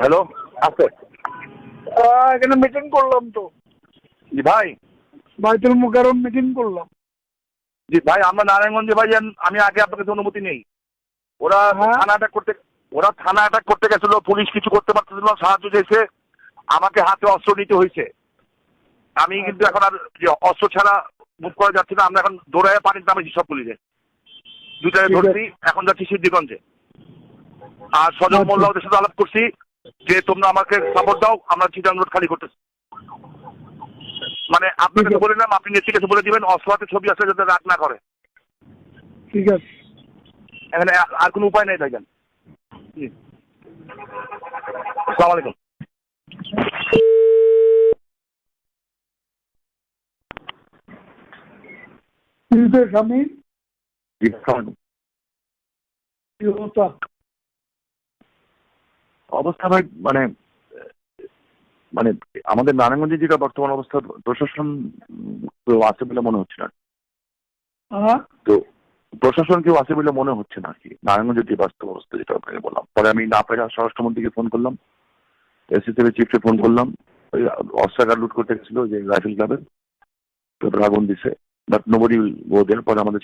Hello আছে। এখানে meeting করলাম তো। জি ভাই। বাইতুল মুকাররম মিটিং করলাম। জি ভাই আমরা নারায়ণগঞ্জে ভাই আমি আগে আপনার কাছে অনুমতি নেই। ওরা হ্যাঁ? থানা অ্যাটাক করতে ওরা থানা অ্যাটাক করতে গেছিল পুলিশ কিছু করতে পারতেছিল না, সাহায্য চেয়েছে আমাকে হাতে অস্ত্র নিতে হয়েছে। আমি কিন্তু এখন আর যে অস্ত্র ছাড়া মুভ করা যাচ্ছে না আমরা এখন দৌড়ায় পানির নামেছি সব পুলিশে দুটায় ধরছি এখন যাচ্ছি সিদ্ধিগঞ্জে। আর সজল। মোল্লা ওদের সাথে আলাপ করছি যে তোমরা আমাকে সাপোর্ট দাও আমরা চিটাং রোড খালি করতেছি মানে তো আছে। বলে নাম আপনি নেত্রী কাছে বলে দিবেন অস্ত্র হাতে ছবি আছে যাতে রাগ না করে। ঠিক আছে। এখানে আর- কোনো উপায় নেই জি। আসসালামু আলাইকুম। স্বামী জি আসসালামু আলাইকুম। কি অবস্থা ভাই মানে মানে আমাদের নারায়ণগঞ্জে যেটা বর্তমান অবস্থা প্রশাসন কেউ আছে বলে মনে হচ্ছে না। হ্যাঁ? তো প্রশাসন কেউ আছে বলে মনে হচ্ছে না কি। নারায়ণগঞ্জের যে বাস্তব অবস্থা যেটা আপনাকে বললাম। পরে আমি না পেরে স্বরাষ্ট্রমন্ত্রীকে ফোন করলাম এসিসিবি চিফকে ফোন করলাম ওই অস্ত্রাগার লুট করতে গেছিল যে রাইফেল ক্লাবের তারপর আগুন দিছে বাট নোবডি গো দেন পরে আমাদের